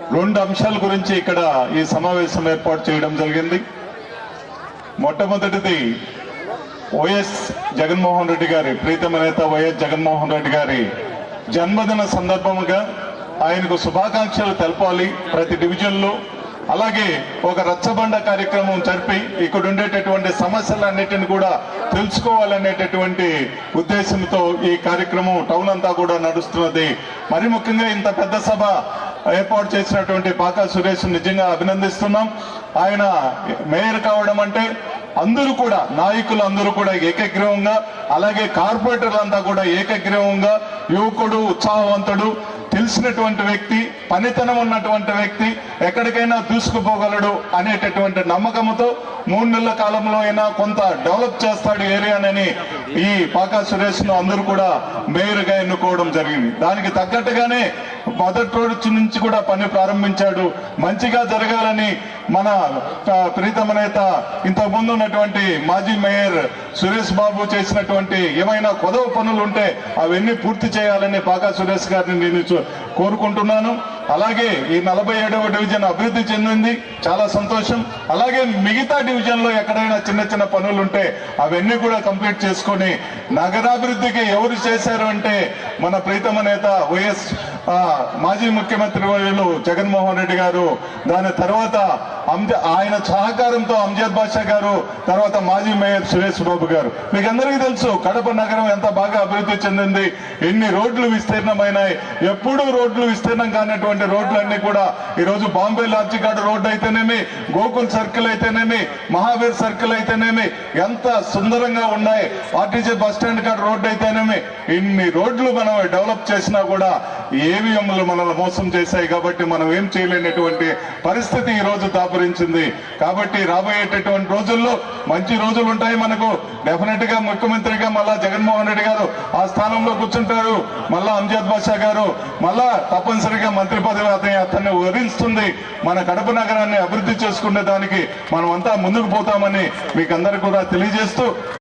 రెండు అంశాల గురించి ఇక్కడ ఈ సమావేశం ఏర్పాటు చేయడం జరిగింది. మొట్టమొదటిది వైఎస్ జగన్మోహన్ రెడ్డి గారి ప్రీతమ నేత వైఎస్ జగన్మోహన్ రెడ్డి గారి జన్మదిన సందర్భముగా ఆయనకు శుభాకాంక్షలు తెలపాలి ప్రతి డివిజన్లో. అలాగే ఒక రచ్చబండ కార్యక్రమం జరిపి ఇక్కడ ఉండేటటువంటి సమస్యలన్నిటిని కూడా తెలుసుకోవాలనేటటువంటి ఉద్దేశంతో ఈ కార్యక్రమం టౌన్ అంతా కూడా నడుస్తున్నది. మరి ముఖ్యంగా ఇంత పెద్ద సభ ఏర్పాటు చేసినటువంటి పాకా సురేష్ నిజంగా అభినందిస్తున్నాం. ఆయన మేయర్ కావడం అంటే అందరూ కూడా నాయకులు అందరూ కూడా ఏకగ్రీవంగా అలాగే కార్పొరేటర్లంతా కూడా ఏకగ్రీవంగా యువకుడు ఉత్సాహవంతుడు తెలిసినటువంటి వ్యక్తి పనితనం ఉన్నటువంటి వ్యక్తి ఎక్కడికైనా దూసుకుపోగలడు అనేటటువంటి నమ్మకంతో మూడు నెలల కాలంలో అయినా కొంత డెవలప్ చేస్తాడు ఏరియానని ఈ పాకా సురేష్ను అందరూ కూడా మేయర్గా ఎన్నుకోవడం జరిగింది. దానికి తగ్గట్టుగానే మొదటి రోజు నుంచి కూడా పని ప్రారంభించాడు. మంచిగా జరగాలని మన ప్రీతమ నేత ఇంతకుముందు ఉన్నటువంటి మాజీ మేయర్ సురేష్ బాబు చేసినటువంటి ఏమైనా కొదవ పనులు ఉంటే అవన్నీ పూర్తి చేయాలని బాగా సురేష్ గారిని నేను కోరుకుంటున్నాను. అలాగే ఈ నలభై ఏడవ డివిజన్ అభివృద్ధి చెందింది. చాలా సంతోషం. అలాగే మిగతా డివిజన్లో ఎక్కడైనా చిన్న చిన్న పనులు ఉంటే అవన్నీ కూడా కంప్లీట్ చేసుకొని నగరాభివృద్ధికి ఎవరు చేశారు అంటే మన ప్రీతమ నేత వైఎస్ మాజీ ముఖ్యమంత్రి వర్యులు జగన్మోహన్ రెడ్డి గారు దాని తర్వాత అంజ- ఆయన సహకారంతో అంజద్ బాషా గారు తర్వాత మాజీ మేయర్ సురేష్ బాబు గారు. మీకు అందరికీ తెలుసు కడప నగరం ఎంత బాగా అభివృద్ధి చెందింది ఎన్ని రోడ్లు విస్తీర్ణమైనాయి ఎప్పుడూ రోడ్లు విస్తీర్ణం కానటువంటి రోడ్లన్నీ కూడా ఈరోజు బాంబే లార్జిఘాట్ రోడ్డు అయితేనేమి గోకుల్ సర్కిల్ అయితేనేమి మహావీర్ సర్కిల్ అయితేనేమి ఎంత సుందరంగా ఉన్నాయి ఆర్టీసీ బస్ స్టాండ్ కాడ రోడ్డు అయితేనేమి ఇన్ని రోడ్లు మనం డెవలప్ చేసినా కూడా ఏవిఎంలు మనల్ని మోసం చేశాయి కాబట్టి మనం ఏం చేయలేనటువంటి పరిస్థితి ఈ రోజు దాపరించింది. కాబట్టి రాబోయేటటువంటి రోజుల్లో మంచి రోజులు ఉంటాయి మనకు. డెఫినెట్గా ముఖ్యమంత్రిగా మళ్ళా జగన్మోహన్ రెడ్డి గారు ఆ స్థానంలో కూర్చుంటారు. మళ్ళా అంజాద్ బాషా గారు మళ్ళా తప్పనిసరిగా మంత్రి పదవి అతని అతన్ని వరిస్తుంది మన కడప నగరాన్ని అభివృద్ధి చేసుకునే దానికి మనం అంతా ముందుకు పోతామని మీకు అందరు కూడా తెలియజేస్తూ